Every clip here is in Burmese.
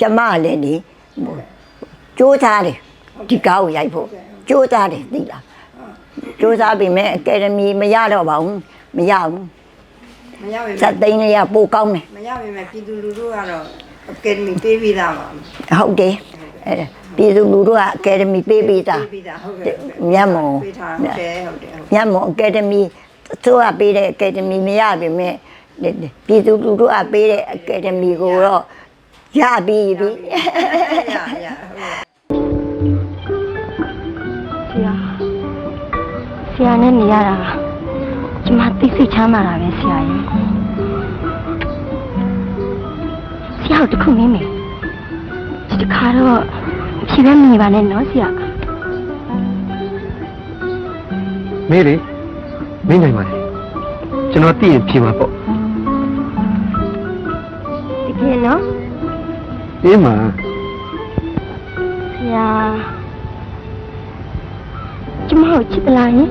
ကျမလည်းလေဟိုစူးစားတယ်ဒီကားကိုရိုက်ဖို့စူးစားတယ်သိလားစူးစားပြီမဲ့အကယ်ဒမီမရတော့ပါဘူးမရဘူးမရပါဇက်သိန်းလေးကပိုကောင်းတယ်မရပါမယ်ပြည်သူလူထုကတော့အကယ်ဒမီပေးပြီးသားပါဟုတ်တယ်အဲပြည်သူလူထုကအကယ်ဒမီပေးပေးတာပေးပြီးသားဟုတ်ကဲ့မြတ်မော်ပေးထားဟုတ်တယ်ဟုတ်တယ်ဟုတ်ညမအကယ်ဒမီသူကပေးတဲ့အကယ်ဒမီမရပါမဲ့ပြည်သူလူထုကပေးတဲ့အကယ်ဒမီကိုတော့ ရပြီပြီရရဟုတ်ဆရာဆရာနဲ့နေရတာကျမသိစိတ်ချမ်းသာတာပဲဆရာရဲ့ဆရာတို့တစ်ခုမင်းမေဒီတစ်ခါတော့ဖြေပဲမနေပါနဲ့နော်ဆရာမေးလေမင်းနိုင်ပါလေကျွန်တော်သိရင်ဖြေမှာပေါ့တကယ်နော် အေးမှာ ဆရာကျမကိုချစ်သလားယင်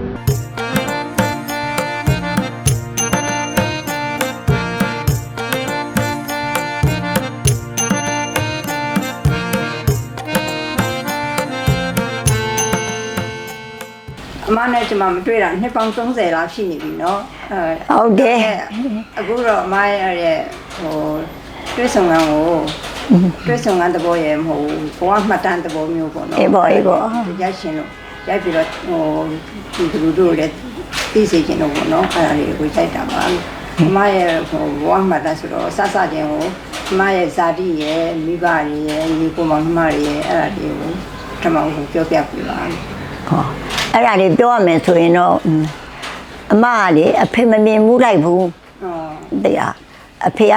အမနဲ့ကျွန်မမတွေ့တာနှစ်ပေါင်း30လောက်ရှိနေပြီเนาะအဲ ဟုတ်တယ် အခုတော့အမရဲ့ဟိုတွဲဆောင်ကံကို တွဲဆောင်ကံတဘောရဲ့မဟုတ်ဘူးဘဝမှတ်တမ်းတဘောမျိုးပေါ့နော်အေးပေါ့အေးပေါ့ရိုက်ရှင်လို့ရိုက်ပြီးတော့ဟိုဒီလူတို့လည်းသိစေချင်တော့ပေါ့နော်အဲ့ဒါလေးကိုရိုက်တာပါအမရဲ့ဟိုဘဝမှတ်တမ်းဆိုတော့စစချင်းကိုအမရဲ့ဇာတိရဲ့မိဘတွေရဲ့ညီကိုမောင်နှမတွေရဲ့အဲ့ဒါလေးကိုထမအောင်ပြောပြပြပါဟောအဲ့ဒါလေးပြောရမယ်ဆိုရင်တော့อืมအမကလေအဖေမမြင်မှုလိုက်ဘူးအော်တရားအဖေက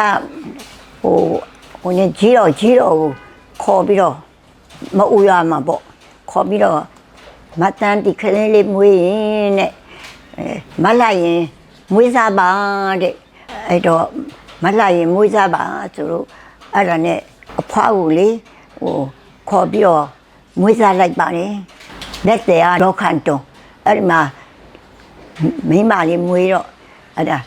ဟို ဟိုနေကြီးတော့ကြီးတော့ကိုခေါ်ပြီးတော့မအူရမှာပေါ့ခေါ်ပြီးတော့မတန်းဒီကလေးလေးမွေးရင်တဲ့အဲမလိုက်ရင်မွေးစားပါတဲ့အဲ့တော့မလိုက်ရင်မွေးစားပါဆိုတော့အဲ့ဒါနဲ့အဖွားကိုလေဟိုခေါ်ပြီးတော့မွေးစားလိုက်ပါတယ်လက်တရားတော့ခန်တုံအဲ့ဒီမှာမိန်းမလေးမွေးတော့အဲ့ဒါ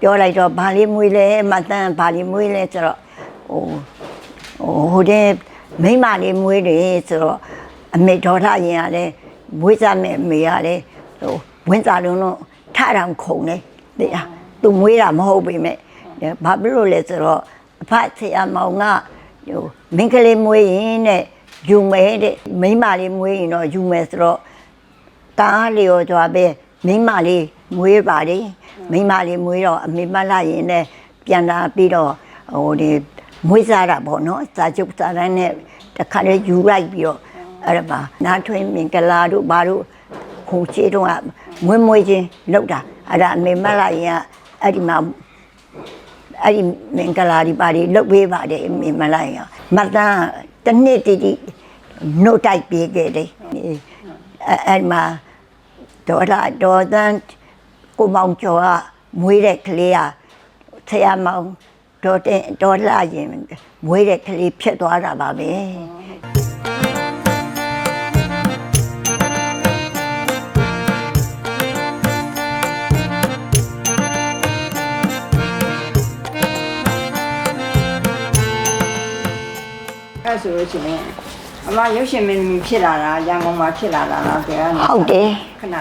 ပြောလိုက်တော့ဘာလေးမွေးလဲမတန်းဘာလေးမွေးလဲဆိုတော့ ဟိုဟိုဟိုတဲ့မိန်းမလေးမွေးတယ်ဆိုတော့အမေဒေါ်ထရင်ကလည်းမွေးစားမဲ့အမေကလည်းဟိုဝင်းစားလုံးလုံးထထောင်ခုံနေတရားသူမွေးတာမဟုတ်ပေမဲ့ဘာဖြစ်လို့လဲဆိုတော့အဖဆရာမောင်ကဟိုမင်းကလေးမွေးရင်တဲ့ယူမဲတဲ့မိန်းမလေးမွေးရင်တော့ယူမဲဆိုတော့တားလျော်ကြွားပဲမိန်းမလေးမွေးပါလေမိန်းမလေးမွေးတော့အမေမလာရင်လည်းပြန်လာပြီးတော့ဟိုဒီ မွေးစားတာပေါ့နော်စာချုပ်စာတမ်းနဲ့တခါလေယူလိုက်ပြီးတော့အဲ့ဒါပါနားထွင်းမင်္ဂလာတို့ဘာတို့ဟိုချေတော့ကမွေးမွေးချင်းလောက်တာအဲ့ဒါအမေမလာရင်ကအဲ့ဒီမှာအဲ့ဒီမင်္ဂလာဒီပါဒီလုတ်ပေးပါတယ်အမေမလာရင်ကမတ်တန်းတစ်နှစ်တီတီနှုတ်တိုက်ပြေးခဲ့တယ်အဲ့အဲ့မှာဒေါ်လာဒေါ်တန်းကိုမောင်ကျော်ကမွေးတဲ့ကလေးကဆရာမောင် ဒေါ်တင်ဒေါ်လာရင်မွေးတဲ့ကလေးဖြစ်သွားတာပါပဲအဲ့ဆိုလို့ရှိရင်အမရုပ်ရှင်မင်းသမီးဖြစ်လာတာရန်ကုန်မှာဖြစ်လာတာလားကြယ်ကနေဟုတ်တယ်ခဏ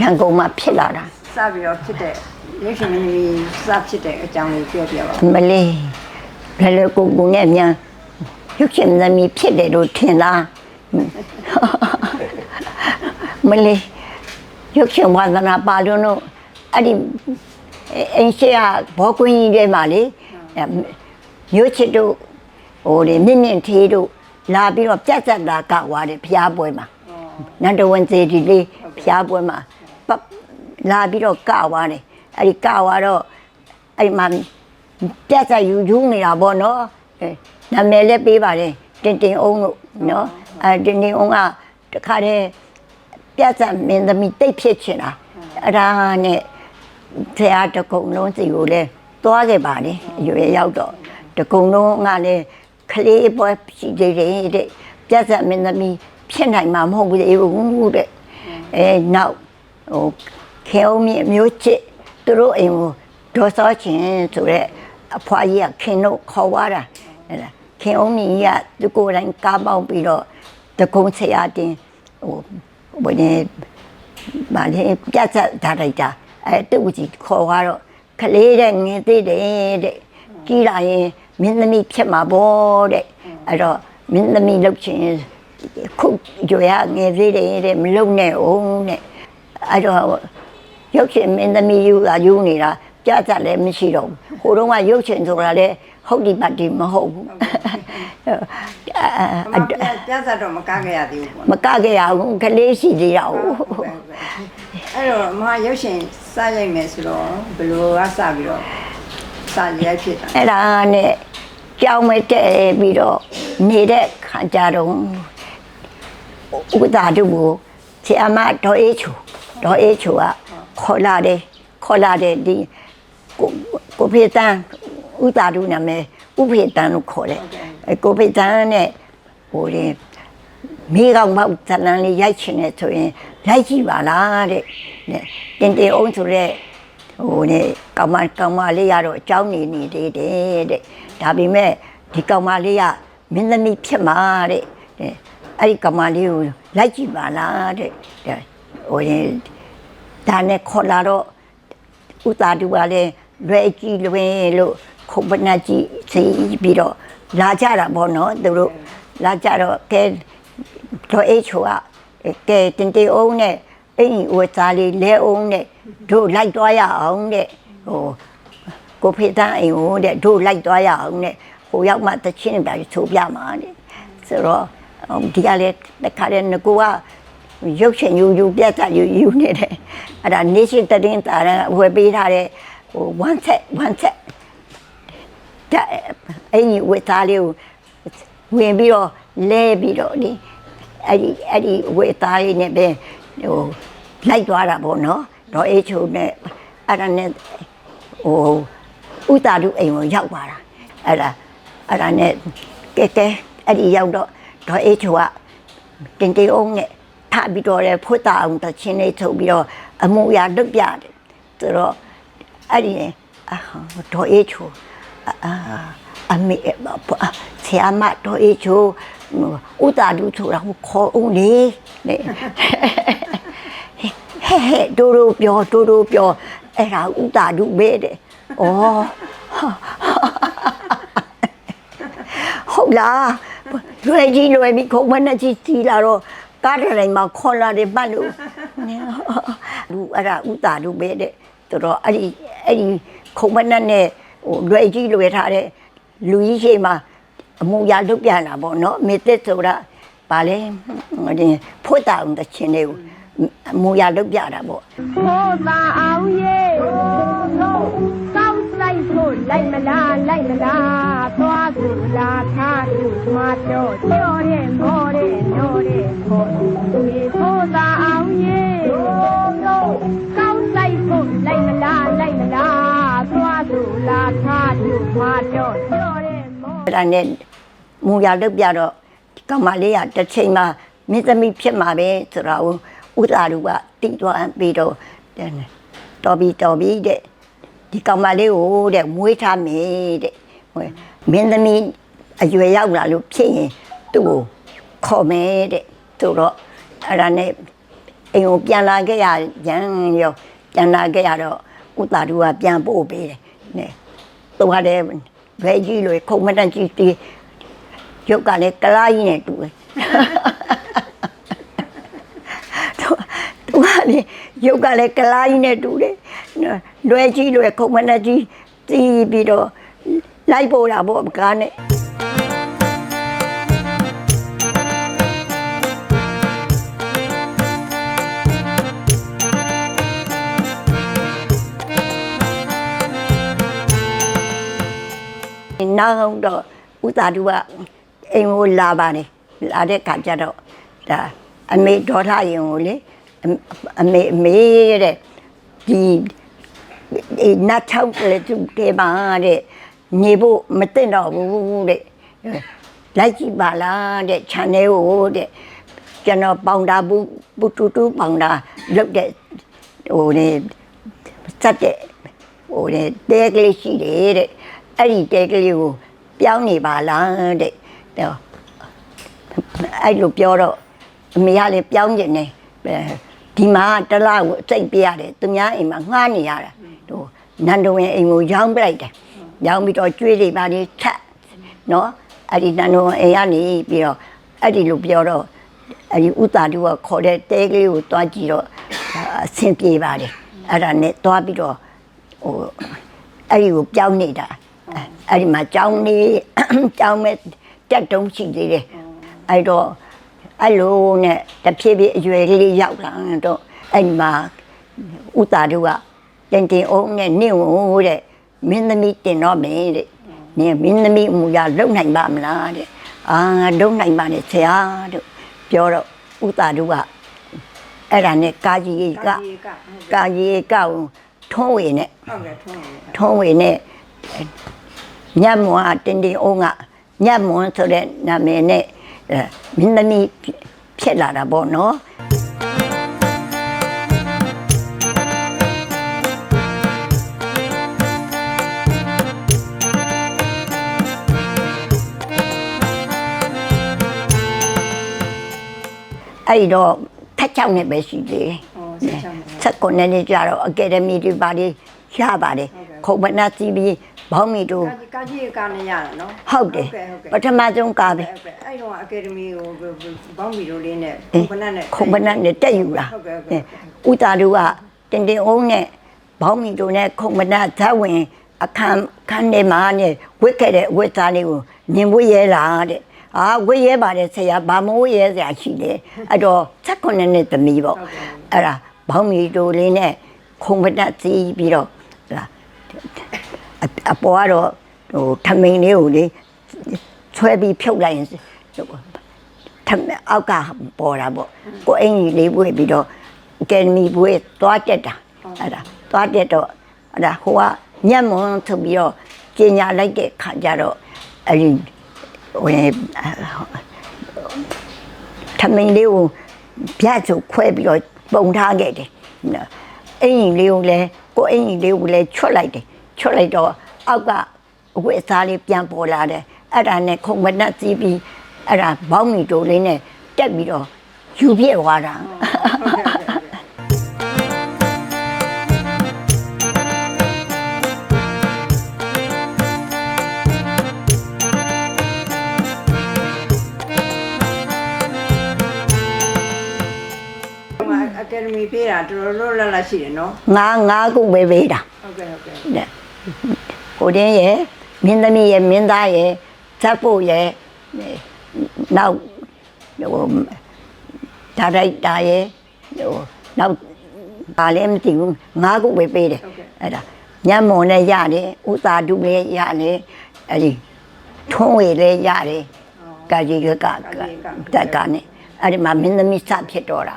ရန်ကုန်မှာဖြစ်လာတာစပြီးတော့ဖြစ်တဲ့ ရုပ်ရှင်မင်းသမီးစဖြစ်တဲ့အကြောင်းလေးပြောပြပါဦးမလေးဘယ်လိုကိုကိုနဲ့မြန်ရုပ်ရှင်သမီးဖြစ်တယ်လို့ထင်လားမလေးရုပ်ရှင်ဝါသနာပါလို့တော့အဲ့ဒီအင်းရှိကဘောကွင်းကြီးထဲမှာလေအဲ့မြို့ချစ်တို့ဟိုဒီမြင့်မြင့်သေးတို့လာပြီးတော့ပြတ်သက်တာကဝါတယ်ဖျားပွဲမှာနန္ဒဝန်စေတီလေးဖျားပွဲမှာပတ်လာပြီးတော့ကဝါတယ် အဲ့ဒီကဝါတော့အဲ့ဒီမှာပြတ်ဆက်ယူယူနေတာပေါ့နော်အဲနာမည်လည်းပေးပါတယ်တင်တင်အောင်လို့နော်အဲတင်တင်အောင်ကတခါတည်းပြတ်ဆက်မင်းသမီးတိတ်ဖြစ်ချင်တာအဲ့ဒါနဲ့ဆရာတကုံလုံးစီကိုလည်းသွားခဲ့ပါတယ်အရွယ်ရောက်တော့တကုံလုံးကလည်းကလေးပွဲရှိသေးတယ်တဲ့ပြတ်ဆက်မင်းသမီးဖြစ်နိုင်မှာမဟုတ်ဘူးလေဘူးတဲ့အဲနောက်ဟိုခဲအောင်မြင့်မျိုးချစ် သူတို့အိမ်ကိုဒေါ်စောချင်းဆိုတဲ့အဖွားကြီးကခင်တို့ခေါ်သွားတာအဲ့ဒါခခင်အောင်ကြီးကသူကိုယ်တိုင်ကားပေါင်းပြီးတော့တကုံဆရာတင်ဟိုဘယ်နဲ့မလေးပြတ်သက်ထားလိုက်တာအဲတူကြီးခေါ်သွားတော့ကလေးတဲ့ငင်းသေးတယ်တဲ့ကြီးလာရင်မင်းသမီးဖြစ်မှာပေါ့တဲ့အဲ့တော့မင်းသမီးလုပ်ချင်ခုကြွရငယ်သေးတယ်တဲ့မလုံနဲ့အောင်တဲ့အဲ့တော့ ရုပ်ရှင်မင်းသမီးယူတာယူနေတာပြတ်သက်လည်းမရှိတော့ဘူးဟိုတုန်းကရုပ်ရှင်ဆိုတာလည်းဟုတ်ဒီပတ်ဒီမဟုတ်ဘူးအမပြပြစားတော့မကားခဲ့ရသေးဘူးပေါ့မကခဲ့ရဘူးကလေးရှိသေးတာဟုတ်အဲ့တော့အမရုပ်ရှင်စရိုက်မယ်ဆိုတော့ဘယ်လိုကစပြီးတော့စရိုက်ဖြစ်တာအဲ့ဒါနဲ့ကြောင်းမတက်ပြီးတော့နေတဲ့ခါကြတော့ဥဒ္ဒါတို့ကိုဆရာမဒေါ်အေးချူဒေါ်အေးချူက ခေါ်လာတယ်ခေါ်လာတယ်ဒီကိုကိုဖေတန်းဥဒ္ဒါတို့နာမည်ဥဖေတန်းလို့ခေါ်တယ်အဲကိုဖေတန်းနဲ့ဟိုလေမိကောင်မောက်ဇလန်လေးရိုက်ချင်တယ်ဆိုရင်ရိုက်ကြည့်ပါလားတဲ့နဲ့တင်တင်အောင်ဆိုတဲ့ ဟိုနေကောင်မကောင်မလေးရတော့အเจ้าနေနေသေးတယ်တဲ့ဒါပေမဲ့ဒီကောင်မလေးကမင်းသမီးဖြစ်မှာတဲ့တဲ့အဲ့ဒီကောင်မလေးကိုလိုက်ကြည့်ပါလားတဲ့တဲ့ဟိုရင် ဒါနဲ့ခေါ်လာတော့ဥတာတူကလည်းလွယ်ကြည့်လွင်လို့ခုပနာကြီးစီပြီးတော့လာကြတာပေါ့နော်သူတို့လာကြတော့ကဲတော့အေးချိုကကဲတင်တေအောင်နဲ့အိမ်ဝသားလေးလဲအောင်နဲ့တို့လိုက်သွားရအောင်တဲ့ဟိုကိုဖေတန်းအိမ်ဟိုတဲ့တို့လိုက်သွားရအောင်တဲ့ဟိုရောက်မှတချင်းပြဆိုပြမှာတဲ့ဆိုတော့ဒီကလည်းတခါတည်းငကိုက ရုပ်ရှင်ယူယူပြတ်သက်ယူယူနေတယ်အဲ့ဒါနေရှိတည်င်းတာဝယ်ပေးထားတဲ့ဟို one set one set ဒါအင်းဝတ်သားလေးကိုဝင်ပြီးတော့လဲပြီးတော့ဒီအဲ့ဒီအဲ့ဒီဝတ်သားလေးနဲ့ပဲဟိုလိုက်သွားတာပေါ့နော်တော့အေးချုံနဲ့အဲ့ဒါနဲ့ဟိုဥတာတို့အိမ်ကိုရောက်သွားတာအဲ့ဒါအဲ့ဒါနဲ့ကဲကဲအဲ့ဒီရောက်တော့တော့အေးချုံကတင်တေအောင်နဲ့ ထပြီးတော့လေဖွတ်တာအောင်တချင်းလေးထုတ်ပြီးတော့အမှုရာလွတ်ပြတယ်ဆိုတော့အဲ့ဒီနဲ့အာတော့အေးချုံအာအမေဆရာမတော်အေးချိုဥတာဒူဆိုတာကိုခေါ်ဦးလေနဲ့ဟဲ့ဟဲ့ဒိုဒိုပြောဒိုဒိုပြောအဲ့ဒါဥတာဒူပဲတဲ့ဩဟုတ်လားလွယ်ကြီးလွယ်ပြီးခုံမနဲ့ကြီးကြီးလာတော့ ကားတိုင်းမှာခေါ်လာတယ်ပတ်လို့လူအဲ့ဒါဥတာဒူပဲတဲ့တော်တော့အဲ့ဒီအဲ့ဒီခုံမနဲ့နဲ့ဟိုလွယ်ကြီးလွယ်ထားတဲ့လူကြီးရှိမှအမှုရလုပ်ပြန်တာပေါ့နော်မေတ္တဆိုတာဗာလဲဟိုဒီဖို့တာအောင်တခြင်းလေးကိုအမှုရလုပ်ပြတာပေါ့ဖိုးသာအောင်ရဲ့ ကောင်းဆိုင်ဖို့လိုက်မလားလိုက်မလားသွားသူလာထားသူမတော့ကြော်တဲ့မောတဲ့နိုးတဲ့ဖို့ဒီဖိုးသာအောင်ရဲ့ကောင်းဆိုင်ဖို့လိုက်မလားလိုက်မလားသွားသူလာထားသူမတော့ကြော်တဲ့မောအဲ့ဒါနဲ့မူရလုပ်ပြတော့ဒီကမလေးကတစ်ချိန်မှာမင်းသမီးဖြစ်မှာပဲဆိုတာကိုဥသာလူကတိသွားပြီးတော့တော်ပြီတော်ပြီတဲ့ ဒီကမလေးကိုတဲ့မွေးထားမယ်တဲ့ဟိုမင်းသမီးအရွယ်ရောက်လာလို့ဖြစ်ရင်သူ့ကိုခေါ်မယ်တဲ့သူတော့အဲ့ဒါနဲ့အိမ်ကိုပြန်လာခဲ့ရရန်ရောပြန်လာခဲ့ရတော့ဥသာလူကပြန်ပို့ပေးတယ်နဲ့သူကလည်းဘဲကြီးလို့ခုံမတန်ကြီးတီးရုပ်ကလည်းကလားကြီးနဲ့တူတယ်သူသူကလည်းရုပ်ကလည်းကလားကြီးနဲ့တူတယ် လွယ်ကြီးလွယ်ခုံမတန်ကြီးတီးပြီးတော့လိုက်ပို့တာပေါ့ကားနဲ့နောက်တော့ဥတာတူကအိမ်ကိုလာပါတယ်လာတဲ့ခါကျတော့ဒါအမေဒေါ်လာရင်ကိုလေအအမေအမေတဲ့ဒီဒီ နတ်ချောင်းလေသူတေပါတဲ့နေဖို့မတင်တော့ဘူးတဲ့လိုက်ကြည့်ပါလားတဲ့ channel ကိုတဲ့ကျွန်တော်ပေါင်တာဘူးဘူးတူတူပေါင်တာလုတ်တဲ့ဟိုနေစက်တဲ့ဟိုနေတဲကလေးရှိတယ်တဲ့အဲ့ဒီတဲကလေးကိုပြောင်းနေပါလားတဲ့တော့အဲ့လိုပြောတော့အမေကလည်းပြောင်းကျင်နေဒီမှာတစ်လားကိုစိတ်ပြရတယ်သူများအိမ်မှာငှားနေရတာ ဟိုနန္ဒဝင်အိမ်ကိုရောင်းပလိုက်တယ်ရောင်းပြီးတော့ကျွေးတွေပါလေထက်နော်အဲ့ဒီနန္ဒဝင်အိမ်ကနေပြီးတော့အဲ့ဒီလိုပြောတော့အဲ့ဒီဥတာတူကခေါ်တဲ့တဲကလေးကိုတွားကြည့်တော့အဆင်ပြေပါတယ်အဲ့ဒါနဲ့တွားပြီးတော့ဟိုအဲ့ဒီကိုပြောင်းနေတာအဲ့ဒီမှာကြောင်းနေကြောင်းမဲ့တက်တုံးရှိသေးတယ်အဲ့တော့အဲ့လိုနဲ့တဖြည်းဖြည်းအရွယ်လေးရောက်လာတော့အဲ့ဒီမှာဥတာတို့က တင်တင်အောင်နဲ့နင့်ဝတဲ့မင်းသမီးတင်တော့မယ်တဲ့နင်မင်းသမီးအမူအရာလုံနိုင်ပါမလားတဲ့အာငါလုံနိုင်ပါနဲ့ဆရာတို့ပြောတော့ဥတာတို့ကအဲ့ဒါနဲ့ကာကြီးကကာကြီးကဟုတ်ကဲ့ကာကြီးကောက်ထုံးဝေနဲ့ဟုတ်ကဲ့ထုံးတယ်ထုံးဝေနဲ့ညမွန်အတင်းတင်းအောင်ကညမွန်ဆိုတဲ့နာမည်နဲ့အဲမင်းသမီးဖြစ်လာတာပေါ့နော် အဲ့တော့ထက်ချောင်းနဲ့ပဲရှိသေးတယ်ဟောဆက်ချောင်းတယ်ဆက်ကွန်နဲ့နေကြတော့အကယ်ဒမီတွေပါလေရပါတယ်ခုံမနာစီပြီးဘောင်းမီတို့ကာကြီးကာကြီးကနေရတာနော်ဟုတ်တယ်ဟုတ်ကဲ့ဟုတ်ကဲ့ပထမဆုံးကားပဲဟုတ်ကဲ့အဲ့တော့အကယ်ဒမီကိုဘောင်းမီတို့လေးနဲ့အေးခုနနဲ့ခုံမနာနဲ့တက်ယူလာဟုတ်ကဲ့ဟုတ်ကဲ့ဥတာတို့ကတင်တင်အောင်နဲ့ဘောင်းမီတို့နဲ့ခုံမနာဇက်ဝင်အခန်းခန်းထဲမှာနဲ့ဝစ်ခဲ့တဲ့ဝစ်သားလေးကိုမြင်ဝစ်ရဲလားတဲ့ အာဝစ်ရဲပါတယ်ဆရာဘာမဝစ်ရဲဆရာရှိတယ်အဲ့တော့ဆက်ကွန်နဲ့နဲ့သမီးပေါ့ဟုတ်ကဲ့အဲ့ဒါဘောင်းမီတို့လေးနဲ့ခုံမနာစီးပြီးတော့ဟာအအပေါ်ကတော့ဟိုထမိန်လေးကိုလေဆွဲပြီးဖြုတ်လိုက်ရင်ဟိုထမအောက်ကပေါ်တာပေါ့ကိုအင်ကြီးလေးပွေပြီးတော့ကယ်မီပွေသွားတက်တာအဲ့ဒါသွားတက်တော့အဲ့ဒါဟိုကညက်မွန်ဆိုပြီးတော့ကျင်ညာလိုက်တဲ့ခါကျတော့အဲ့ဒီ ဝင်ထမင်းလေးကိုပြတ်စုခွဲပြီးတော့ပုံထားခဲ့တယ်နော်အင်ကြီးလေးကိုလည်းကိုအင်ကြီးလေးကိုလည်းချွတ်လိုက်တယ်ချွတ်လိုက်တော့အောက်ကအဝတ်အစားလေးပြန်ပေါ်လာတယ်အဲ့ဒါနဲ့ခုံမနှက်စီးပြီးအဲ့ဒါဘောင်းမီတိုလေးနဲ့တက်ပြီးတော့ယူပြည့်သွားတာ ဒမီပေးတာတော်တော်လွတ်လပ်လပ်ရှိတယ်နော်ငါငါခုပဲပေးတာဟုတ်ကဲ့ဟုတ်ကဲ့တဲ့ကိုတင်းရဲ့မင်းသမီးရဲ့မင်းသားရဲ့ဇက်ဖို့ရဲ့နောက်ဟိုဒါရိုက်တာရဲ့ဟိုနောက်ဘာလဲမသိဘူးငါးခုပဲပေးတယ်အဲ့ဒါညမွန်နဲ့ရတယ်ဥသာတုလည်းရတယ်အဲ့ဒီထုံးဝေလည်းရတယ်ကာကြီးကကတက်ကနဲ့အဲ့ဒီမှာမင်းသမီးစဖြစ်တော့တာ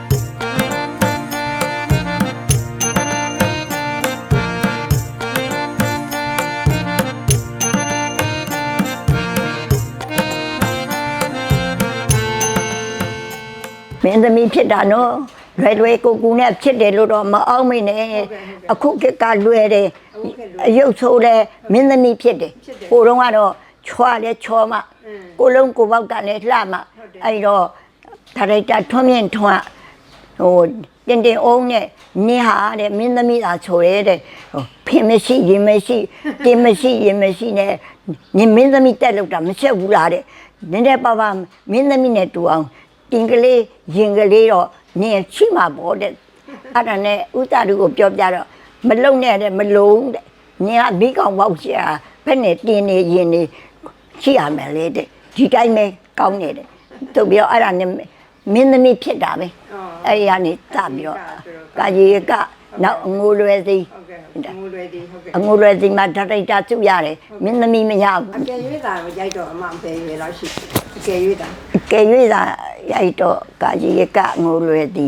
မင်းသမီးဖြစ်တာနော်လွယ်လွယ်ကူကူနဲ့ဖြစ်တယ်လို့တော့မအောင်မိနဲ့အခုကကလွယ်တယ်အယုတ်ဆိုးတယ်မင်းသမီးဖြစ်တယ်ဟိုတုန်းကတော့ချွာလဲချောမှကိုလုံးကိုပေါက်ကလည်းလှမှအဲ့တော့ဒါရိုက်တာထွန်းမြင့်ထွန်းဟိုတင်တင်အောင်နဲ့နင်းဟာတဲ့မင်းသမီးသာဆိုရဲတဲ့ဟိုဖင်မရှိရင်မရှိတင်မရှိရင်မရှိနဲ့နင်မင်းသမီးတက်လို့တာမချက်ဘူးလားတဲ့နင်းတဲ့ပါပါမင်းသမီးနဲ့တူအောင် တင်ကလေးရင်ကလေးတော့နင်ချိမှာပေါ့တဲ့အဲ့ဒါနဲ့ဥတ္တရုကိုပြောပြတော့မလုံနဲ့တဲ့မလုံးတဲ့နင်ကမိကောင်ပေါက်ရှာဘယ်နဲ့တင်နေရင်နေရှိရမယ်လေတဲ့ဒီတိုင်းပဲကောင်းနေတယ်သူပြောအဲ့ဒါနဲ့ မင်းသမီးဖြစ်တာပဲအဲ့ဒီကနေစပြီးတော့ကာကြီးကနောက်အငိုလွယ်စီဟုတ်ကဲ့ဟုတ်ကဲ့ငိုလွယ်သည်ဟုတ်ကဲ့အငိုလွယ်စီမှာဒါရိုက်တာစုရတယ်မင်းသမီးမရဘူးအကယ်၍သာကိုရိုက်တော့အမအပေရွယ်လောက်ရှိအကယ်၍သာကဲ၍သာရိုက်တော့ကာကြီးကငိုလွယ်စီ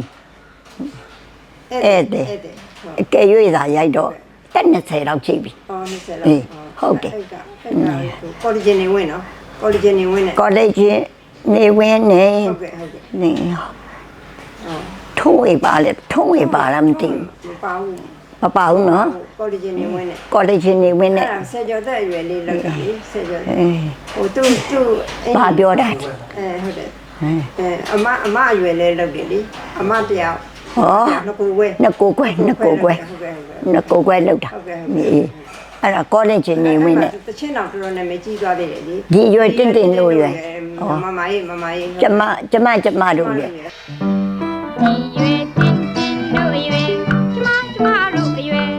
ဧည့်သည်ဧည့်သည်ဟုတ်အကယ်၍သာရိုက်တော့တက်20လောက်ချိပြီအော်20အေးလောက်ဟုတ်တယ်အဲ့ကအဲ့ကကော်လီဂျင်နေဝင်နော်ကော်လီဂျင်နေဝင်နေကောလိပ်ချင်း နေဝင်းနေဟုတ်ကဲ့ဟုတ်ကဲ့နေအော်ထုံးဝေပါလေထုံးဝေပါလားမသိဘူးမပါဘူးမပါဘူးနော်ကောလိဂျင်းနေဝင်နေကောလိပ်ချင်းနေဝင်နေအဲ့ဒါဆယ်ကျော်သက်အရွယ်လေးလောက်တာလေဆယ်ကျော်အေးဟိုသူ့သူ့အိမ်ဘာပြောတာအဲဟုတ်တယ်ဟမ်အဲအမအမအရွယ်လေးလောက်တယ်လေအမတယောက်ဟောနှစ်ကိုဝဲနှစ်ကိုကွဲနှစ်ကိုကွဲဟုတ်ကဲ့ဟုတ်ကဲ့နှစ်ကိုကွဲလောက်တာဟုတ်ကဲ့ဟုတ်ကဲ့အေးအဲ့ဒါကောလိပ်ချင်းနေဝင်နေတချင်းတော့တော်တော်နာမည်ကြီးသွားသေးတယ်လေဒီအရွယ်တင့်တင့်လို့ရွယ်ဟော မမကြီးမမကြီးကျမကျမကျမတို့ရွယ်ဒီရွယ်တင်တင်တို့အရွယ်ကျမကျမတို့အရွယ်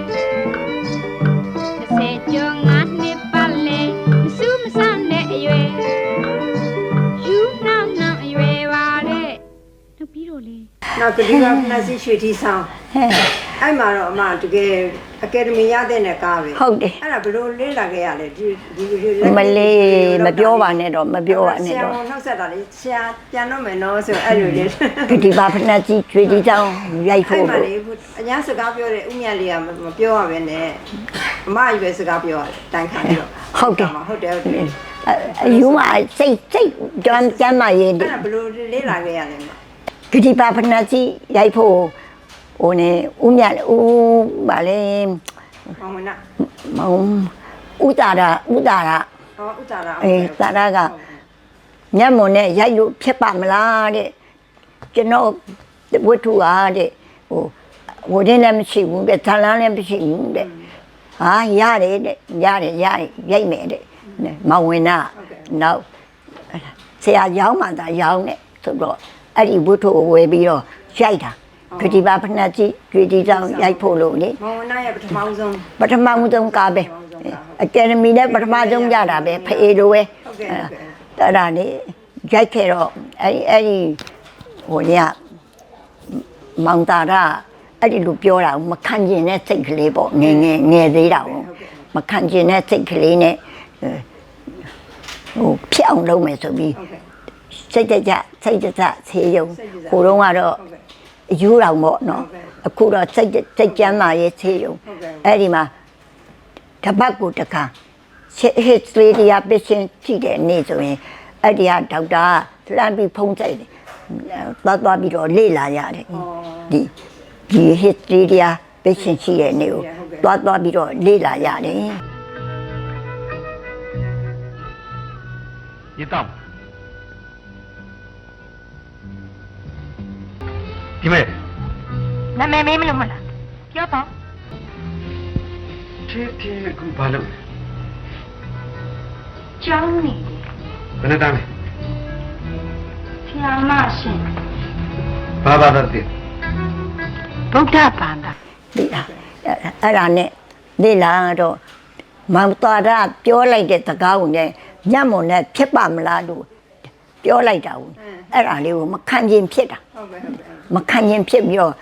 တစ်ဆယ်ကျော်ငါနှစ်ပတ်လဲမစူးမဆန်းတဲ့အရွယ်ယူနောင်နောင်အရွယ်ပါတဲ့နောက်ပြီးတော့လေနောက်ကဒီကနစီရွှေတီဆောင်ဟဲ့ အဲ့မှာတော့အမတကယ်အကယ်ဒမီရတဲ့နဲ့ကားပဲဟုတ်တယ်အဲ့ဒါဘယ်လိုလေ့လာခဲ့ရလဲဒီဒီဒီမလေးမပြောပါနဲ့တော့မပြောပါနဲ့ဆရာတော့ကနှောက်ဆက်တာလေဆရာပြန်တော့မယ်နော်ဆိုအဲ့လိုလေဂတိပါဖနာကြီးကျွေးတီတောင်းရိုက်အဲ့ဖို့မှာလို့လေအညာစကားပြောတဲ့ဥမြတ်လေးကမပြောရပဲနဲ့အမအရွယ်စကားပြောရတယ်တိုင်ခံပြီးတော့ဟုတ်တယ်ဟုတ်တယ်ဟုတ်တယ်အယူမစိတ်စိတ်ကြမ်းကြမ်းမရင်အဲ့ဒါဘယ်လိုလေ့လာခဲ့ရလဲမဂတိပါဖနာကြီးရိုက်ဖို့ ဟိုနေဦးမြဦးဗာလေမောင်မနာမောင်ဦးတာရာဦးတာရာဟောဥတာရာအေးတာရာကညမွန်နဲ့ရိုက်လို့ဖြစ်ပါမလားတဲ့ကျွန်တော်ဝတ္ထုအားတဲ့ဟိုဝရင်းလည်းမရှိဘူးတဲ့ဇာလန်းလည်းမရှိဘူးတဲ့ဟာရတယ်တဲ့ရတယ်ရတယ်ရိုက်မယ်တဲ့မောင်ဝင်နာနောက်ဆရာရောင်းမှသာရောင်းတဲ့ဆိုတော့အဲ့ဒီဝတ္ထုကိုဝယ်ပြီးတော့ရိုက်တာ ဂတိပါဖနာကြီးကြွေတီဆောင်ရိုက်ဖို့လို့လေမောင်မနာရဲ့ပထမဆုံးပထမဆုံးကားပဲအကယ်ဒမီနဲ့ပထမဆုံးရတာပဲဖေးလိုပဲဟုတ်ကဲ့ဟုတ်ကဲ့အဲ့ဒါလေရိုက်ခဲ့တော့အဲ့ဒီအဲ့ဒီဟိုညမောင်တာရအဲ့ဒီလိုပြောတာကိုမခံကျင်တဲ့စိတ်ကလေးပေါ့ငယ်ငယ်ငယ်သေးတာကိုမခံကျင်တဲ့စိတ်ကလေးနဲ့အဲဟိုဖြစ်အောင်လုပ်မယ်ဆိုပြီးဟုတ်ကဲ့စိတ်တကြစိတ်တကြဆေးရုံစိတ်ကြကြဟိုတုန်းကတော့ဟုတ်ကဲ့ အယူတော်ပေါ့နော်ဟုတ်ကဲ့အခုတော့စိတ်စိတ်ကြမ်းမာရေးဆေးရုံဟုတ်ကဲ့အဲ့ဒီမှာတပတ်ကိုတစ်ခါ history တရားပရှင်ကြည့်တဲ့နေ့ဆိုရင်အဲ့ဒီကဒေါက်တာကလှမ်းပြီးဖုံးဆိုင်တယ်သွားသွားပြီးတော့လေ့လာရတယ်ဒီဒီ history တရားပရှင်ရှိတဲ့နေ့ကိုသွားသွားပြီးတော့လေ့လာရတယ်ရေတော ဒီမဲ့နာမည်မေးမလို့မလားပြောပါချေချေကူဘာလုပ်လဲကျောင်းနေတယ်ဘယ်နဲ့တမ်းလဲဆရာမရှင်ဘာဘာသာသိဗုဒ္ဓဘာသာဒီလားအဲ့အဲ့ဒါနဲ့လေ့လာတော့မောင်တော်ရပြောလိုက်တဲ့စကားကိုလည်းညမွန်နဲ့ဖြစ်ပါမလားလို့ ပြောလိုက်တာကိုအဲ့ဒါလေးကိုမခံကျင်ဖြစ်တာဟုတ်ကဲ့ဟုတ်ကဲ့မခံရင်ဖြစ်ပြီးတော့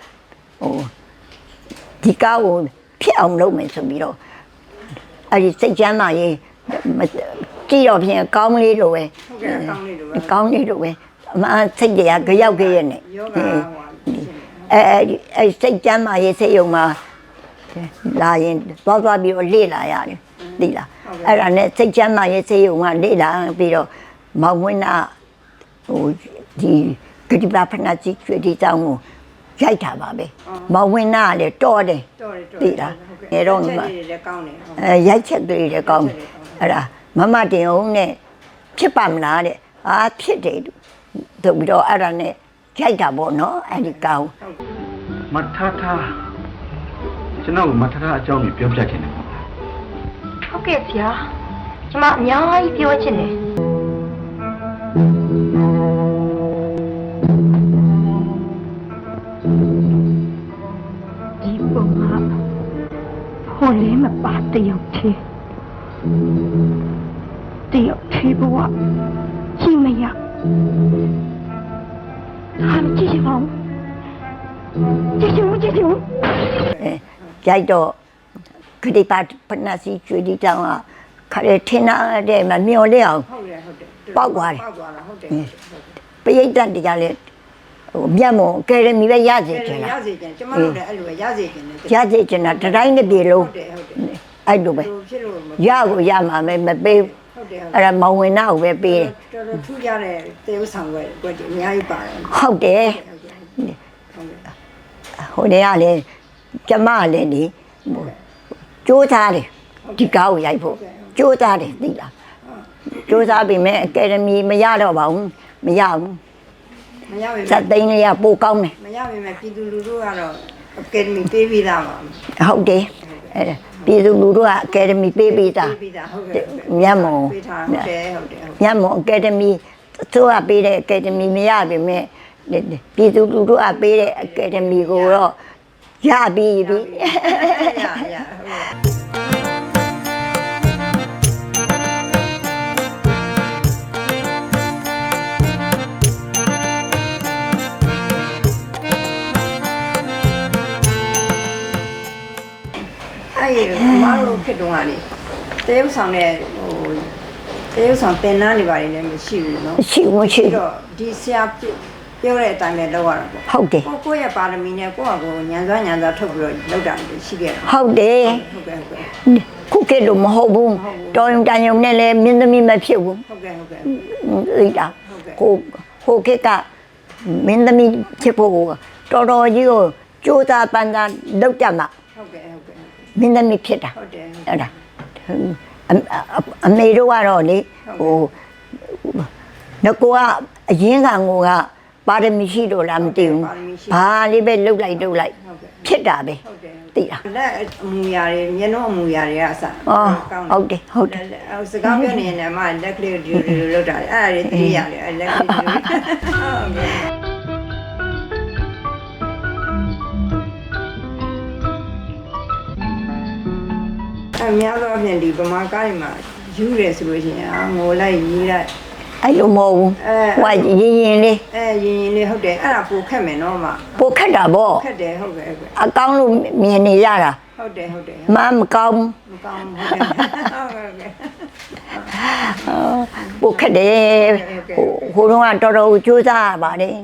ဟိုဒီကားကိုဖြစ်အောင်လုပ်မယ်ဆိုပြီးတော့အဲ့ဒီစိတ်ချမ်းသာရေးမကြည့်တော့ဖြင့်ကောင်းလေးလိုပဲဟုတ်ကဲ့ကောင်းလေးလိုပဲကောင်းလေးလိုပဲအမှန်စိတ်တရားကြရောက်ခဲ့ရဲ့နဲ့ယောဂဟိုဖြစ်နေအဲအဲ့ဒီအဲ့စိတ်ချမ်းသာရေးစိတ်ယုံမှာလာရင်သွားသွားပြီးတော့လေ့လာရတယ်သိလားအဲ့ဒါနဲ့စိတ်ချမ်းသာရေးစိတ်ယုံကလေ့လာပြီးတော့မောင်ဝင်းနာ ဟိုဒီဂတိပါဖနာကြီးကျွေးဒီတောင်းကိုရိုက်တာပါပဲမောင်ဝင်းနာကလည်းတော်တယ်တော်တယ်တော်သိလားငယ်တော့ချက်မှာလေးလည်းကောင်းတယ်ဟုတ်အဲရိုက်ချက်တွေလည်းကောင်းတယ်အဲ့ဒါမမတင်အောင်နဲ့ဖြစ်ပါမလားတဲ့အာဖြစ်တယ်သူဆိုပြီးတော့အဲ့ဒါနဲ့ရိုက်တာပေါ့နော်အဲ့ဒီကောင်မထထကျွန်တော်ကမထထအကြောင်းကိုပြောပြချင်တယ်ပေါ့ဟုတ်ကဲ့ဆရာကျမအများကြီးပြောချင်တယ် ဟိုလေးမပါတယောက်သေးတယောက်သေးဘဝရှိမရဟာမကြည့်ချင်ပါဘူးကြည့်ချင်ဘူးကြည့်ချင်ဘူးအဲရိုက်တော့ခတိပါပနစီကျွေးဒီတောင်းကခရဲထင်းနာတဲ့မမျော်လဲအောင်ဟုတ်တယ်ဟုတ်တယ်ပေါက်သွားတယ်ပေါက်သွားတာဟုတ်တယ်ပရိတ်တန်တရားလဲ ဟိုမျက်မုံကယ်ရမီပဲရစေချင်ရတာစေချင်ကျမတို့လည်းအဲ့လိုပဲရစေချင်တယ်ရစေချင်တာတစ်တိုင်းတစ်ပြေဟုလုံးတ်တယ်ဟုတ်တယ်အဲ့လိုပဲလိုဖြစ်လို့မရကိုရမှာပဲမပေးဘူးဟုတ်တယ်ဟုတ်အဲ့ဒါမောင်ဝင်နာကိုပဲပေးတယ်တော်တော်ထူးကြတဲ့တေဥဆောင်ွယ်ကွက်ဒီအများကြီးပါတယ်ဟုတ်တယ်ဟုတ်ကဲ့ဟုတ်ကဲ့ဟိုတည်းကလည်းကျမလည်းလေစူးစားတယ်ဒီကားကိုရိုက်ဖို့စူးစားတယ်သိလားစူးစားပြီမဲ့အကယ်ဒမီမရတော့ပါဘူးမရဘူး မရပါဇက်သိန်းလေးကပိုကောင်းတယ်မရပါမယ်ပြည်သူလူထုကတော့အကယ်ဒမီပေးပြီးသားပါဟုတ်တယ်အဲ့ဒါပြည်သူလူထုကအကယ်ဒမီပေးပေးတာပေးပြီးသားဟုတ်ကဲ့မြတ်မော်ပေးထားဟုတ်တယ်ဟုတ်တယ်ဟုတ်ညမောအကယ်ဒမီသူကပေးတဲ့အကယ်ဒမီမရပါနဲ့ပြည်သူလူထုကပေးတဲ့အကယ်ဒမီကိုတော့ရပြီပြီရရဟုတ် အဲ့ဒီမမတို့ဖြစ်တော့ကလေတရုပ်ဆောင်တဲ့ဟိုတရုပ်ဆောင်တင်နာနေပါတယ်လည်းမရှိဘူးနော်ရှိမရှိပြီးတော့ဒီဆရာပြောတဲ့အတိုင်းလည်းလုပ်ရတာပေါ့ဟုတ်တယ်ကိုကိုရဲ့ပါရမီနဲ့ကိုကကိုညံစွမ်းညံစွာထုတ်ပြီးတော့လုပ်တာရှိခဲ့တာဟုတ်တယ်ဟုတ်ကဲ့ဟုတ်ကဲ့ခုကလို့မဟုတ်ဘူးတော်ရုံတန်ရုံနဲ့လည်းမင်းသမီးမဖြစ်ဘူးဟုတ်ကဲ့ဟုတ်ကဲ့ဟုတ်ကဲ့ကိုဟိုကကမင်းသမီးဖြစ်ဖို့ကိုတော်တော်ကြီးကိုစ조사ပန်းစားလုပ်ကြမှာ မင်းသမီးဖြစ်တာဟုတ်တယ်အဲ့ဒါအအအမေတို့ကတော့လေဟိုငကိုကအရင်ကငိုကပါရမီရှိတော့လားမသိဘူးဘာလေးပဲလှုပ်လိုက်လှုပ်လိုက်ဟုတ်ကဲ့ဖြစ်တာပဲဟုတ်တယ်သိလားလက်အမူအရာတွေမျက်နှာအမူအရာတွေကအစအော်ဟုတ်တယ်ဟုတ်တယ်ဟိုစကားပြောနေရင်လည်းအမလက်ကလေးဒီလိုလောက်တာလေအဲ့ဒါတွေသိရတယ်အဲ့လက်ကလေးဒီလိုဟုတ်ကဲ့ များသောအားဖြင့်ဒီဗမာကားတွေမှာယူရဲဆိုလို့ရှိရင်အာငိုလိုက်ရီးလိုက်အဲ့လိုမဟုတ်ဘူးအဲဟိုကရင်ရင်လေးအဲရင်ရင်လေးဟုတ်တယ်အဲ့ဒါပိုခက်မယ်နော်မပိုခက်တာပေါ့ခက်တယ်ဟုတ်ကဲ့ဟုတ်ကဲ့အကောင်းလို့မြင်နေရတာဟုတ်တယ်ဟုတ်တယ်မမကောင်းဘူးမကောင်းဘူးဟုတ်တယ်ဟုတ်ကဲ့ပိုခက်တယ်ဟိုဟိုတော့ကတော်တော်ကြိုးစားရပါတယ်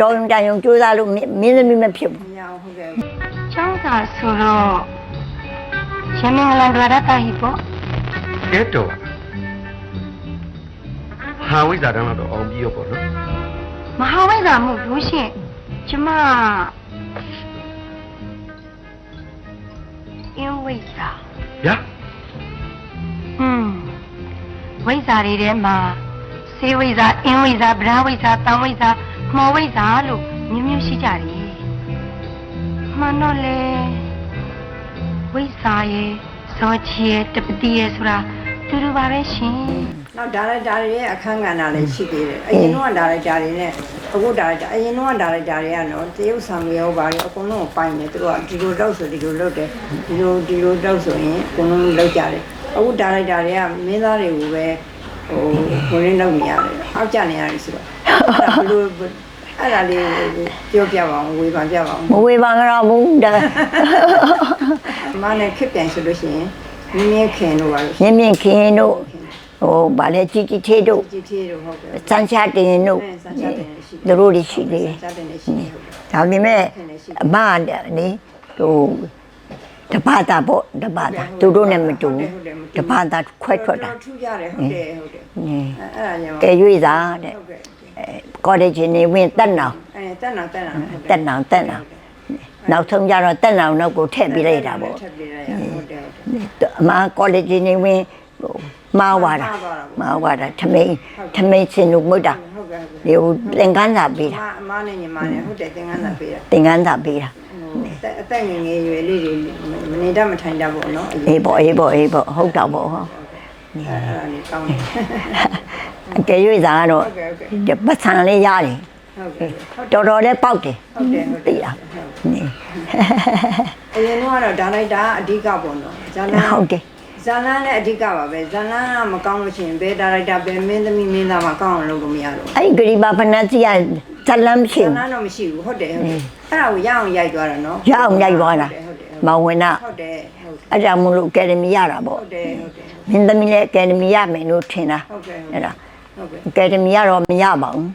တော်ရင်တန်ရုံကြိုးစားလို့မင်းသမီးမဖြစ်ဘူးမရဟုတ်ကဲ့ကျောင်းစာဆိုတော့ ရမင်္ဂလန်ဒွါရတာဟိပေါ့ကဲတော့ဟာဝိဇာတန်းတော့အောင်ပြီးရောပေါ့နော်မဟာဝိဇ္ဇာမှုလို့ရှင့်ကျမအင်းဝိဇ္ဇာဗျာဟွန်းဝိဇ္ဇာတွေထဲမှာစေဝိဇ္ဇာအင်းဝိဇ္ဇာဗြဟ္မဝိဇ္ဇာတံဝိဇ္ဇာမော်ဝိဇ္ဇာလို့မျိုးမျိုးရှိကြတယ်မှန်တော့လေ ဝိဇ္ဇာရဲ့ဇောချီရဲ့တပတိရဲ့ဆိုတာတူတူပါပဲရှင်နောက်ဒါရိုက်တာတွေရဲ့အခန်းကဏ္ဍလည်းရှိသေးတယ်အရင်တော့ဒါရိုက်တာတွေနဲ့အခုဒါရိုက်တာအရင်တော့ဒါရိုက်တာတွေကတော့တရုပ်ဆောင်တွေရောပါရောအကုန်လုံးကိုပိုင်တယ်သူတို့ကဒီလိုတော့ဆိုဒီလိုလုပ်တယ်ဒီလိုဒီလိုတော့ဆိုရင်အကုန်လုံးလုပ်ကြတယ်အခုဒါရိုက်တာတွေကမင်းသားတွေကိုပဲဟိုဝင်ရင်းလုပ်နေရတယ်အောက်ကျနေရတယ်ဆိုတော့ဘလို့ အဲ့ဒါလေးပြောပြပါအောင်ဝေဖန်ပြပါအောင်မဝေပါကတော့ဘူးဒါအမနဲ့ခစ်ပြန်ဆိုလို့ရှိရင်မင်းမင်းခင်တို့ပါလို့မြင့်မြင့်ခင်းတို့ဟိုဗာလဲជីជីသေးတို့ကြည်သေးတို့ဟုတ်ကဲ့စန်းချတင်တို့အဲစမ်းချတင်နေရှိသူတို့တွေရှိသေးတယ်စမ်းချတင်နေရှိတယ်ဟုတ်ကဲ့ဒါပေမဲ့အမကနေဟိုတပါတာပေါ့တပါတာသူတို့နဲ့မတူဘူးတပါတာခွဲထွက်တာထူးကြတယ်ဟုတ်တယ်ဟုတ်တယ်နည်းအဲအဲ့ဒါကြောင့်ကဲရွေးတာတဲ့ဟုတ်ကဲ့အဲ ကောလိပ်ချင်းနေဝင်တက်နောင်အဲတက်နောင်တက်နောင်ဟုတ်တက်နောင်တက်နောင်နောက်ဆုံးကြတော့တက်နောင်တော့ကိုထည့်ပြလိုက်တာပေါ့ထည့်ပြလိုက်ရဟုတ်တယ်ဟုတ်တယ်အမကောလိပ်ချင်းနေဝင်ဟိုမှားသွားတာမှားသွားတာထမိန်ထမိန်စင်လို့မဟုတ်တာဟုတ်ကဲ့ဟုတ်ကဲ့ဒီဟိုသင်္ကန်းစာပေးအတာမအမနဲ့ညီမနဲ့ဟုတ်တယ်သင်္ကန်းသာပေးတာသင်္ကန်းစာပေးတာဟိုအသက်ငယ်ငယ်ရွယ်လေးတွေမနေတတ်မထိုင်တတ်ဘူးနော်အေးပေါ့အေးပေါ့အေးပေါ့ဟုတ်တော့ပေါ့ဟော အဲအဲ့ဒါလေးကောင်းတယ်အကယ်၍သာကတော့ဟုတ်ကဲ့ဟုတ်ကဲ့ဒီပတ်ဆံလေးရတယ်ဟုတ်ကဲ့ဟုတ်တော်တော်လေးပေါက်တယ်ဟုတ်တယ်ဟုတ်တယ်သိလားနေအရင်ကတော့ဒါလိုက်တာအဓိကပေါ့နော်ဇာလန်ဟုတ်တယ်ဇာလန်လည်းအဓိကပါပဲဇာလန်ကမကောင်းလို့ရှိရင်ဘယ်ဒါရိုက်တာဘယ်မင်းသမီးမင်းသားမှကောင်းအောင်လုပ်လို့မရတော့ဘူးအဲ့ဒီဂရီဘာဖနက်စီကဇလမ်းမရှိဇာဘူးလန်တော့မရှိဘူးဟုတ်တယ်ဟုတ်တယ်အဲ့ဒါကိုရအောင်ရိုက်သွားတာနော်ရအောင်ရိုက်သွားတာဟုတ်တယ် မောင်ဝင်နာဟုတ်တယ်ဟုတ်တယ်အဲ့ဒါမလို့အကယ်ဒမီရတာပေါ့ဟုတ်တယ်ဟုတ်တယ်မင်းသမီးလည်းအကယ်ဒမီရမယ်လို့ထင်တာဟုတ်ကဲ့အဲ့ဒါဟုတ်ကဲ့အကယ်ဒမီကတော့မရပါဘူး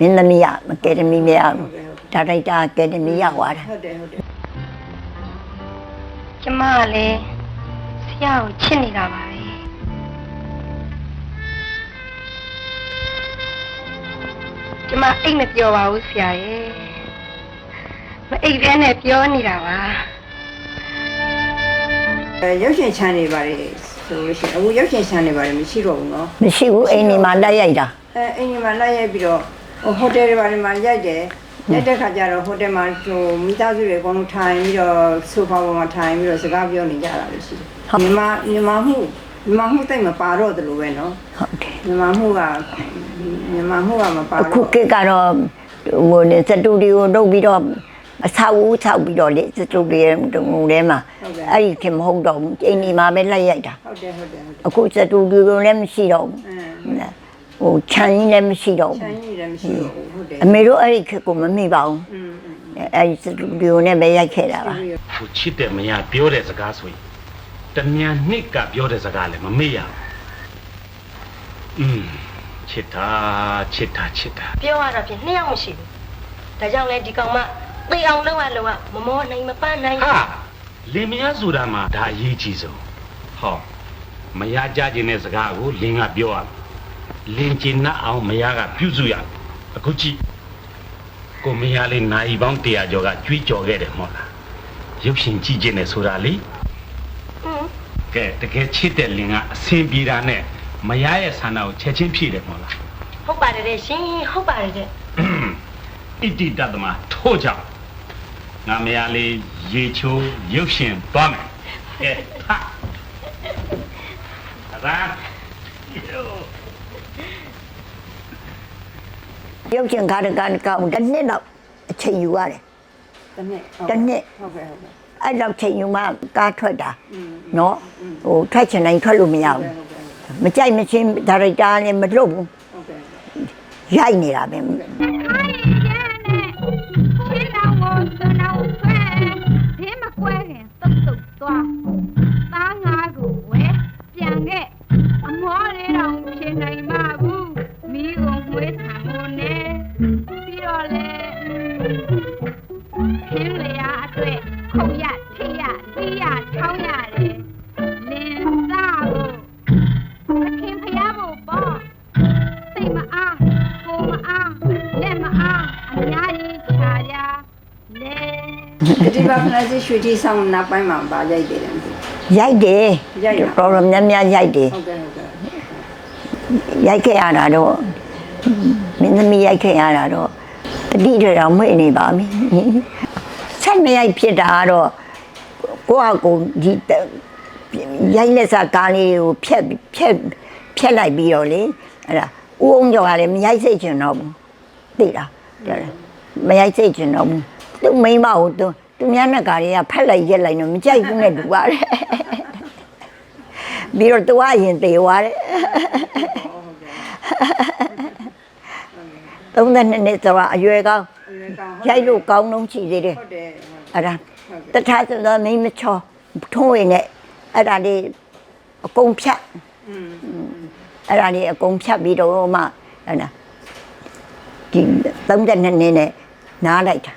မင်းသမီးရအကယ်ဒမီမရဘူးဒါရိုက်တာအကယ်ဒမီရသွားတာဟုတ်တယ်ဟုတ်တယ်ကျမကလည်းဆရာကိုချစ်နေတာပါပဲကျမအိတ်မပြောပါဘူးဆရာရဲ့မအိတ်တဲ့နဲ့ပြောနေတာပါအဲ ရုပ်ရှင်ချမ်းနေပါတယ်ဆိုလို့ရှိရင်အခုရုပ်ရှင်ချမ်းနေပါတယ်မရှိတော့ဘူးနော်မရှိဘူးအိမ်ဒီမှာလိုက်ရိုက်တာအဲအင်းကြီးမှာလိုက်ရိုက်ပြီးတော့ဟိုတယ်တွေဘာတွေမှာရိုက်တယ်ရက်တဲ့ခါကျတော့ဟိုတယ်မှာဟိုမိသားစုတွေအကုန်လုံးထိုင်ပြီးတော့ဆိုဖာပေါ်မှာထိုင်ပြီးတော့စကားပြောနေကြတာလို့ရှိတယ်မြန်မာမြန်မာမှုမြန်မာမှုတိတ်မပါတော့တယ်လို့ပဲနော်ဟုတ်တယ်မြန်မာမှုကမြန်မာမှုကမပါတော့အခုကကတော့ဟိုနေစတူဒီယိုလုပ်ပြီးတော့ အဆောက်အဦဆောက်ပြီးတော့လေစတူဒီယိုတုံထဲမှာအဲ့ဒီခင်မဟုတ်တော့ဘူးအိမ်ဒီမှာပဲလိုက်ရိုက်တာဟုတ်တယ်ဟုတ်တယ်ဟုတ်တယ်အခုစတူဒီယိုလည်းမရှိတော့ဘူးဟုတ်လားဟိုခြံကြီးလည်းမရှိတော့ဘူးခြံကြီးလည်းမရှိတော့ဘူးဟုတ်တယ်အမေတို့အဲ့ဒီခက်ကိုမမိပါဘူးအဲ့ဒီစတူဒီယိုနဲ့ပဲရိုက်ခဲ့တာပါဟိုချစ်တဲ့မရပြောတဲ့စကားဆိုရင်တမြန်နှစ်ကပြောတဲ့စကားလည်းမမေ့ရဘူးอืมချစ်တာချစ်တာချစ်တာပြောရတာဖြင့်နှစ်ယောက်မရှိဘူးဒါကြောင့်လဲဒီကောင်မ သေအောင်လုပ်ရလို့ကမမောနိုင်မပန်းနိုင်ဟာလင်မယားဆိုတာမှာဒါအရေးကြီးဆုံးဟောမယားကြခြင်းတဲ့စကားကိုလင်ကပြောရမယ်လင်ကျင်နှအောင်မယားကပြုစုရမယ်အခုကြည့်ကိုမယားလေးနိုင်ပေါင်း100ကျော်ကကြွေးကြော်ခဲ့တယ်မဟုတ်လားရုပ်ရှင်ကြည့်ခြင်းနဲ့ဆိုတာလေဟွန်းကဲတကယ်ချစ်တဲ့လင်ကအစင်ပြေတာနဲ့မရရဲ့ဆန္ဒကိုချက်ချင်းဖြည့်တယ်မဟုတ်လားဟုတ်ပါတယ်တဲ့ရှင်ဟုတ်ပါတယ်တဲ့ဣတိတတမထို့ကြောင့် ငါမရလေးရေချိုးရုပ်ရှင်သွားမယ်ကဲဟာဒါရုပ်ရှင်ကားတကားကောင်းတစ်နှစ်တော့အချိန်ယူရတယ်တနေ့တစ်နှစ်ဟုတ်ကဲ့ဟုတ်ကဲ့အဲ့တော့ချိန်ယူမှကားထွက်တာอืมနော်ဟိုထွက်ချင်တိုင်းထွက်လို့မရဟုတ်ဘူးကဲ့ဟုတ်ကဲ့မကြိုက်မချင်းဒါရိုက်တာလည်းမလွတ်ဘူးဟုတ်ကဲ့ရိုက်နေတာပဲ ရွှေတီဆောင်နောက်ပိုင်းမှာပါရိုက်တယ်တယ်ဟုတ်ရိုက်တယ်ရိုက်တာ တော်တော်များများရိုက်တယ်ကဲ့ဟုတ်ကဲ့ရိုက်ခဲ့ရတာတော့မင်းသမီးရိုက်ခဲ့ရတာတော့တတိတွေတော့မွေ့နေပါပြီဆက်မရိုက်ဖြစ်တာကတော့ကိုယ့်ဟာကိုယ်ဒီရိုက်လက်စားကားလေးကိုဖြက်ဖြက်ဖြက်လိုက်ပြီးတော့လေအဲ့ဒါဦးအောင်ကျော်ကလည်းမရိုက်စိတ်ချင်တော့ဘူးသိလားပြောတယ်မရိုက်စိတ်ချင်တော့ဘူးသူမိန်းမကိုသူ သူများနဲ့ကားတွေကဖက်လိုက်ရက်လိုက်တော့မကြိုက်ဘူးနဲ့တူပါတယ်ပြီးတော့သူကအရင်တေသွားတယ်32နှစ်ဆိုတာအရွယ်ကောင်းအရွယ်ကောင်းရိုက်လို့ကောင်းလုံးချီသေးတယ်ဟုတ်တယ်အဲ့ဒါတထားဆိုတော့မိန်းမချောထုံးဝင်နဲ့အဲ့ဒါလေးအကုန်ဖြတ်อืมအဲ့ဒါလေးအကုန်ဖြတ်ပြီးတော့မှအဲ့ဒါဒီ32နှစ်နဲ့နားလိုက်တာ